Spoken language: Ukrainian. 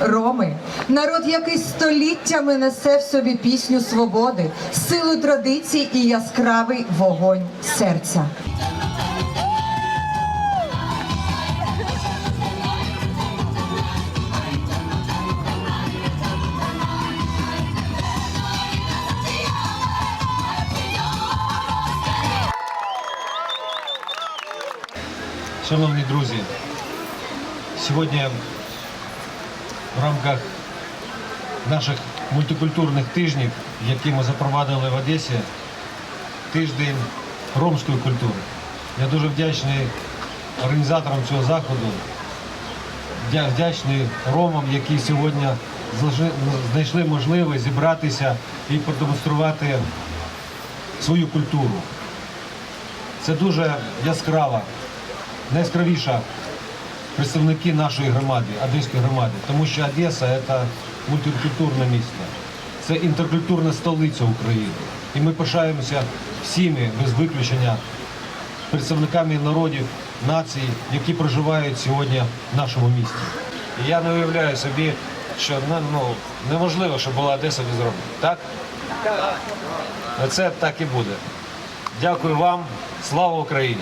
Роми народ, який століттями несе в собі пісню свободи, силу традицій і яскравий вогонь серця. Шановні друзі, сьогодні в рамках наших мультикультурних тижнів, які ми запровадили в Одесі, тиждень ромської культури. Я дуже вдячний організаторам цього заходу, вдя- вдячний ромам, які сьогодні знайшли можливість зібратися і продемонструвати свою культуру. Це дуже яскрава, найяскравіша представники нашої громади, одеської громади, тому що Одеса це мультикультурне місто, це інтеркультурна столиця України. І ми пишаємося всіми без виключення представниками народів, націй, які проживають сьогодні в нашому місті. І я не уявляю собі, що ну, ну, неможливо, щоб була Одеса без Ромів. Так? Це так і буде. Дякую вам. Слава Україні!